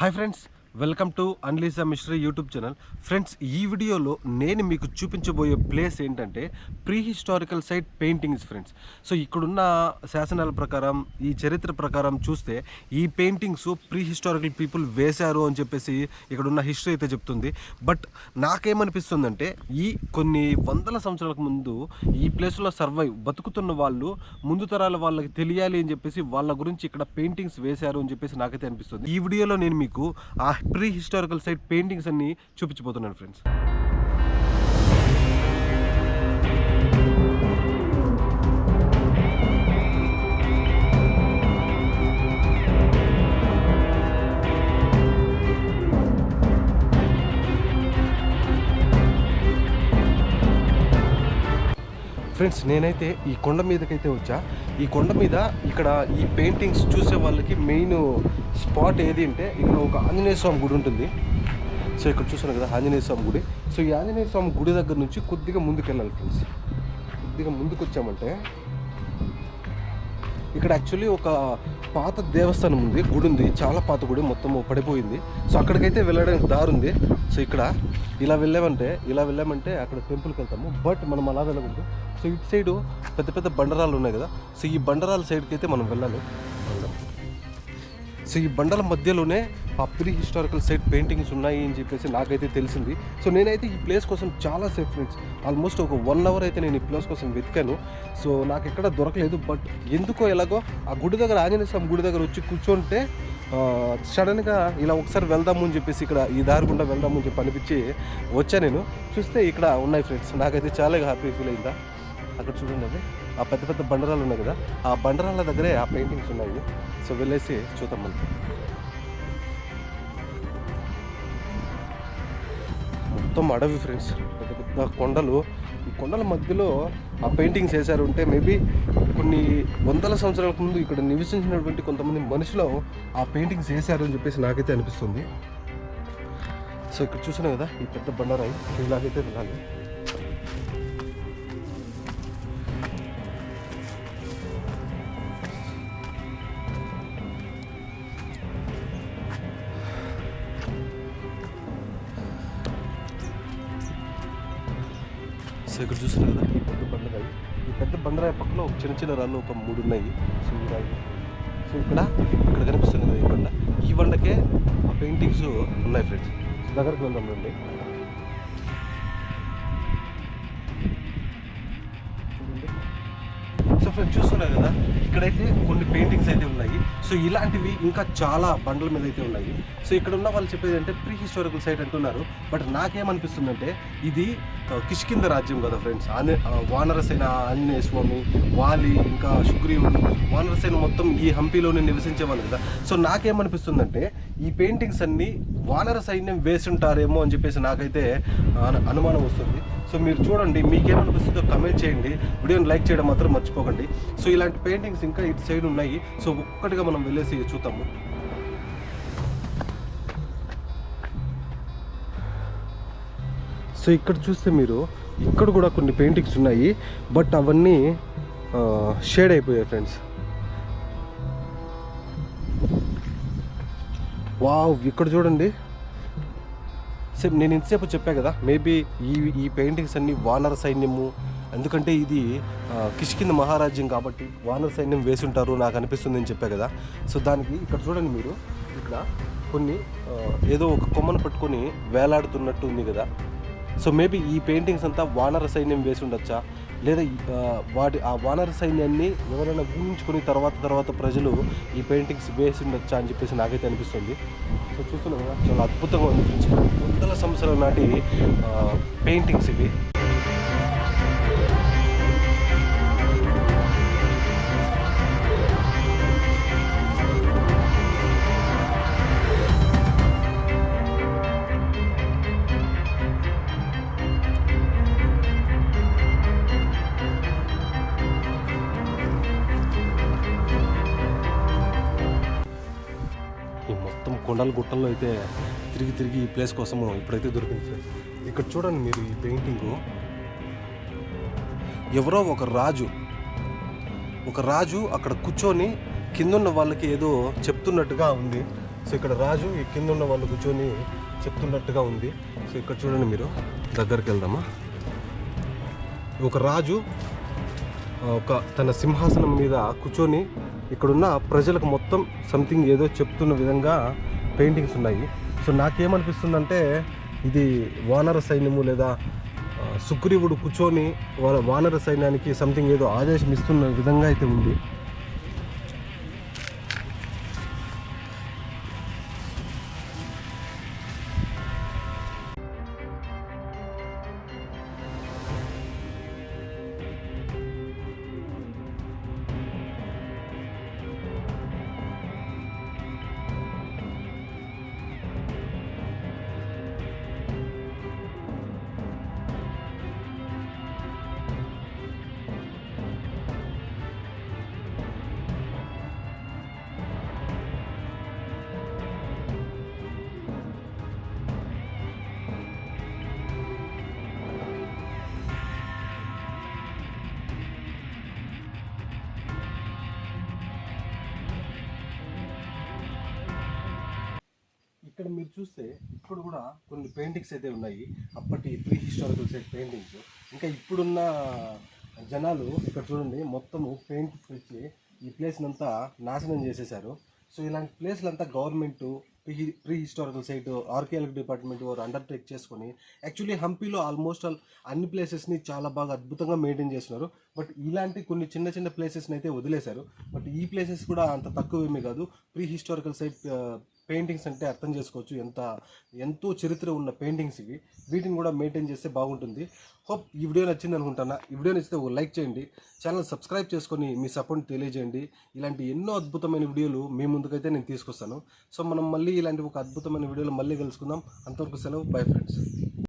Hi friends, welcome to అన్లీసా మిశ్రీ YouTube channel. Friends ఈ వీడియోలో నేను మీకు చూపించబోయే ప్లేస్ ఏంటంటే pre historical site paintings friends. So ఇక్కడున్న శాసనాల ప్రకారం ఈ చరిత్ర ప్రకారం చూస్తే ఈ పెయింటింగ్స్ ప్రీ హిస్టారికల్ పీపుల్ వేశారు అని చెప్పేసి ఇక్కడున్న హిస్టరీ అయితే చెప్తుంది. బట్ నాకేమనిపిస్తుందంటే ఈ కొన్ని వందల సంవత్సరాలకు ముందు ఈ ప్లేస్లో సర్వైవ్ బతుకుతున్న వాళ్ళు ముందు తరాల వాళ్ళకి తెలియాలి అని చెప్పేసి వాళ్ళ గురించి ఇక్కడ పెయింటింగ్స్ వేశారు అని చెప్పేసి నాకైతే అనిపిస్తుంది. ఈ వీడియోలో నేను మీకు ఆ ప్రీ హిస్టారికల్ సైట్ పెయింటింగ్స్ అన్ని చూపించిపోతున్నాను ఫ్రెండ్స్. ఫ్రెండ్స్ నేనైతే ఈ కొండ మీదకైతే వచ్చా. ఈ కొండ మీద ఇక్కడ ఈ పెయింటింగ్స్ చూసే వాళ్ళకి మెయిన్ స్పాట్ ఏది అంటే ఇక్కడ ఒక ఆంజనేయ స్వామి గుడి ఉంటుంది. సో ఇక్కడ చూసాను కదా ఆంజనేయ స్వామి గుడి. సో ఈ ఆంజనేయ స్వామి గుడి దగ్గర నుంచి కొద్దిగా ముందుకు వెళ్ళాలి ఫ్రెండ్స్. కొద్దిగా ముందుకు వచ్చామంటే ఇక్కడ యాక్చువల్లీ ఒక పాత దేవస్థానం ఉంది గుడి ఉంది. చాలా పాత గుడి మొత్తం పడిపోయింది. సో అక్కడికైతే వెళ్ళడానికి దారి ఉంది. సో ఇక్కడ ఇలా వెళ్ళామంటే ఇలా వెళ్ళామంటే అక్కడ టెంపుల్కి వెళ్తాము. బట్ మనం అలా వెళ్ళకూడదు. సో ఇటు సైడు పెద్ద పెద్ద బండరాలు ఉన్నాయి కదా. సో ఈ బండరాల సైడ్కి అయితే మనం వెళ్ళాలి. సో ఈ బండల మధ్యలోనే ఆ ప్రీ హిస్టారికల్ సైట్ పెయింటింగ్స్ ఉన్నాయి అని చెప్పేసి నాకైతే తెలిసింది. సో నేనైతే ఈ ప్లేస్ కోసం చాలా సేఫ్ ఫ్రెండ్స్. ఆల్మోస్ట్ ఒక వన్ అవర్ అయితే నేను ఈ ప్లేస్ కోసం వెతికాను. సో నాకు ఎక్కడ దొరకలేదు. బట్ ఎందుకో ఎలాగో ఆ గుడి దగ్గర ఆంజనేయ స్వామి గుడి దగ్గర వచ్చి కూర్చుంటే సడన్గా ఇలా ఒకసారి వెళ్దాము అని చెప్పేసి ఇక్కడ ఈ దారి గుండా వెళ్దాము అని చెప్పి అనిపించి వచ్చా నేను. చూస్తే ఇక్కడ ఉన్నాయి ఫ్రెండ్స్. నాకైతే చాలా హ్యాపీ ఫీల్ అయిందా. అక్కడ చూడండి. ఆ పెద్ద పెద్ద బండరాలు ఉన్నాయి కదా ఆ బండరాల దగ్గరే ఆ పెయింటింగ్స్ ఉన్నాయి. సో వెళ్ళేసి చూద్దాం మనం. మొత్తం అడవి ఫ్రెండ్స్ పెద్ద పెద్ద కొండలు. ఈ కొండల మధ్యలో ఆ పెయింటింగ్స్ వేశారు ఉంటే మేబీ కొన్ని వందల సంవత్సరాలకు ముందు ఇక్కడ నివసించినటువంటి కొంతమంది మనుషులు ఆ పెయింటింగ్స్ వేశారు అని చెప్పేసి నాకైతే అనిపిస్తుంది. సో ఇక్కడ చూసినా కదా ఈ పెద్ద బండరాయి. ఇలాగైతే వెళ్ళాలి. సో ఇక్కడ చూస్తున్నారు కదా ఈ పెద్ద బండరాయి. ఈ పెద్ద బండరాయి పక్కన ఒక చిన్న చిన్న రాళ్ళు ఒక మూడు ఉన్నాయి. సో ఈ రాయి. సో ఇక్కడ ఇక్కడ కనిపిస్తుంది కదా ఈ బండ. ఈ బండకే ఆ పెయింటింగ్స్ ఉన్నాయి ఫ్రెండ్స్. దగ్గరకు వెళ్దాం రండి. సో చూస్తున్నారు కదా ఇక్కడైతే కొన్ని పెయింటింగ్స్ అయితే ఉన్నాయి. సో ఇలాంటివి ఇంకా చాలా బండ్ల మీద అయితే ఉన్నాయి. సో ఇక్కడ ఉన్న వాళ్ళు చెప్పేది అంటే ప్రీ హిస్టారికల్ సైట్ అంటున్నారు. బట్ నాకేమనిపిస్తుందంటే ఇది కిష్కింద రాజ్యం కదా ఫ్రెండ్స్ ఆనే వానరసేన ఆంజనేయ స్వామి వాలి ఇంకా సుగ్రీవుడు వానరసేన మొత్తం ఈ హంపీలోనే నివసించేవాళ్ళు కదా. సో నాకేమనిపిస్తుందంటే ఈ పెయింటింగ్స్ అన్ని వానర సైన్యం వేసుంటారేమో అని చెప్పేసి నాకైతే అనుమానం వస్తుంది. సో మీరు చూడండి మీకేమనిపిస్తుందో కమెంట్ చేయండి. వీడియోని లైక్ చేయడం మాత్రం మర్చిపోకండి. సో ఇలాంటి పెయింటింగ్స్ ఇంకా ఇటు సైడ్ ఉన్నాయి. సో ఒక్కటిగా మనం వెళ్ళేసి చూద్దాము. సో ఇక్కడ చూస్తే మీరు ఇక్కడ కూడా కొన్ని పెయింటింగ్స్ ఉన్నాయి. బట్ అవన్నీ షేడ్ అయిపోయాయి ఫ్రెండ్స్. వావ్ ఇక్కడ చూడండి. సేపు నేను ఇంతసేపు చెప్పా కదా మేబీ ఈ ఈ పెయింటింగ్స్ అన్ని వానర సైన్యము ఎందుకంటే ఇది కిష్కింద మహారాజ్యం కాబట్టి వానర సైన్యం వేసి ఉంటారు నాకు అనిపిస్తుంది అని చెప్పా కదా. సో దానికి ఇక్కడ చూడండి మీరు ఇక్కడ కొన్ని ఏదో ఒక కొమ్మను పట్టుకొని వేలాడుతున్నట్టు ఉంది కదా. సో మేబీ ఈ పెయింటింగ్స్ అంతా వానర సైన్యం వేసి ఉండొచ్చా లేదా వాటి ఆ వానర సైన్యాన్ని ఎవరైనా ఊహించుకుని తర్వాత తర్వాత ప్రజలు ఈ పెయింటింగ్స్ వేసి ఉండొచ్చా అని చెప్పేసి నాకైతే అనిపిస్తుంది. సో చూస్తున్నాం కదా చాలా అద్భుతంగా ఉంది ఫ్రెండ్స్. వందల సంవత్సరాల నాటి పెయింటింగ్స్ ఇవి. ఈ మొత్తం కొండల గుట్టల్లో అయితే తిరిగి తిరిగి ఈ ప్లేస్ కోసము ఇప్పుడైతే దొరికింది సార్. ఇక్కడ చూడండి మీరు ఈ పెయింటింగు ఎవరో ఒక రాజు ఒక రాజు అక్కడ కూర్చొని కిందున్న వాళ్ళకి ఏదో చెప్తున్నట్టుగా ఉంది. సో ఇక్కడ రాజు ఈ కింద ఉన్న వాళ్ళు కూర్చొని చెప్తున్నట్టుగా ఉంది. సో ఇక్కడ చూడండి మీరు దగ్గరికి వెళ్దామా? ఒక రాజు ఒక తన సింహాసనం మీద కూర్చొని ఇక్కడున్న ప్రజలకు మొత్తం సంథింగ్ ఏదో చెప్తున్న విధంగా పెయింటింగ్స్ ఉన్నాయి. సో నాకేమనిపిస్తుందంటే ఇది వానర సైన్యము లేదా సుగ్రీవుడు కూర్చొని వాళ్ళ వానర సైన్యానికి సంథింగ్ ఏదో ఆదేశం ఇస్తున్న విధంగా అయితే ఉంది. ఇక్కడ మీరు చూస్తే ఇప్పుడు కూడా కొన్ని పెయింటింగ్స్ అయితే ఉన్నాయి. అప్పటి ప్రీ హిస్టారికల్ సైడ్ పెయింటింగ్స్ ఇంకా ఇప్పుడున్న జనాలు ఇక్కడ చూడండి మొత్తము పెయింట్ తెచ్చి ఈ ప్లేస్నంతా నాశనం చేసేసారు సో ఇలాంటి ప్లేస్లంతా government government pre pre historical site archaeology department వారు అండర్టేక్ చేసుకొని యాక్చువల్లీ హంపీలో ఆల్మోస్ట్ ఆల్ అన్ని ప్లేసెస్ని చాలా బాగా అద్భుతంగా మెయింటైన్ చేస్తున్నారు. బట్ ఇలాంటి కొన్ని చిన్న చిన్న ప్లేసెస్ని అయితే వదిలేశారు. బట్ ఈ ప్లేసెస్ కూడా అంత తక్కువేమీ కాదు. ప్రీ హిస్టారికల్ సైట్ పెయింటింగ్స్ అంటే అర్థం చేసుకోవచ్చు. ఎంత ఎంతో చరిత్ర ఉన్న పెయింటింగ్స్ ఇవి. వీటిని కూడా మెయింటైన్ చేస్తే బాగుంటుంది. హోప్ ఈ వీడియో నచ్చింది అనుకుంటున్నా. ఈ వీడియో నచ్చితే ఒక లైక్ చేయండి. ఛానల్ సబ్స్క్రైబ్ చేసుకొని మీ సపోర్ట్ తెలియజేయండి. ఇలాంటి ఎన్నో అద్భుతమైన వీడియోలు మీ ముందుకైతే నేను తీసుకొస్తాను. సో మనం మళ్ళీ ఇలాంటి ఒక అద్భుతమైన వీడియోలు మళ్ళీ కలుసుకుందాం. అంతవరకు సెలవు. Bye friends